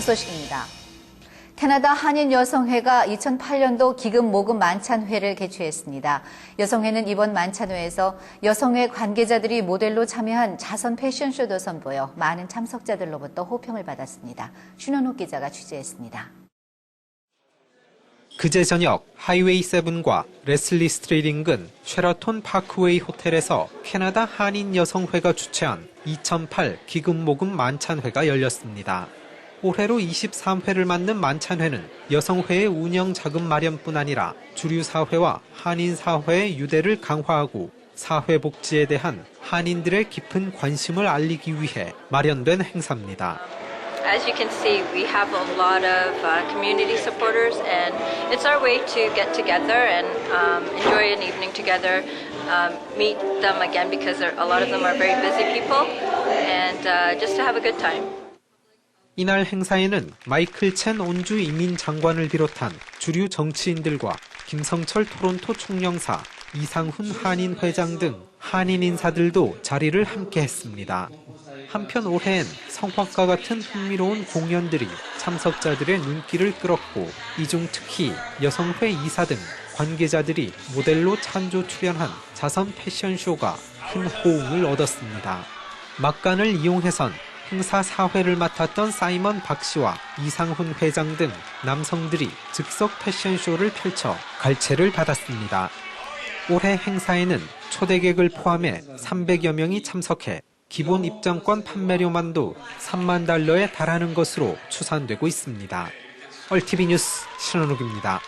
소식입니다. 캐나다 한인 여성회가 2008년도 기금 모금 만찬회를 개최했습니다. 여성회는 이번 만찬회에서 여성회 관계자들이 모델로 참여한 자선 패션쇼도 선보여 많은 참석자들로부터 호평을 받았습니다. 신원욱 기자가 취재했습니다. 그제 저녁 하이웨이 7과 레슬리 스트리트 인근 쉐러톤 파크웨이 호텔에서 캐나다 한인 여성회가 주최한 2008 기금 모금 만찬회가 열렸습니다. 올해로 23회를 맞는 만찬회는 여성회의 운영 자금 마련뿐 아니라 주류 사회와 한인 사회의 유대를 강화하고 사회 복지에 대한 한인들의 깊은 관심을 알리기 위해 마련된 행사입니다. As you can see, we have a lot of uh, community supporters, and it's our way to get together and um, enjoy an evening together, um, meet them again because a lot of them are very busy people, and uh, just to have a good time. 이날 행사에는 마이클 첸 온주 이민 장관을 비롯한 주류 정치인들과 김성철 토론토 총영사, 이상훈 한인 회장 등 한인 인사들도 자리를 함께 했습니다. 한편 올해엔 성악과 같은 흥미로운 공연들이 참석자들의 눈길을 끌었고 이 중 특히 여성회 이사 등 관계자들이 모델로 찬조 출연한 자선 패션쇼가 큰 호응을 얻었습니다. 막간을 이용해선 행사 사회를 맡았던 사이먼 박 씨와 이상훈 회장 등 남성들이 즉석 패션쇼를 펼쳐 갈채를 받았습니다. 올해 행사에는 초대객을 포함해 300여 명이 참석해 기본 입장권 판매료만도 3만 달러에 달하는 것으로 추산되고 있습니다. 얼티비 뉴스 신원욱입니다.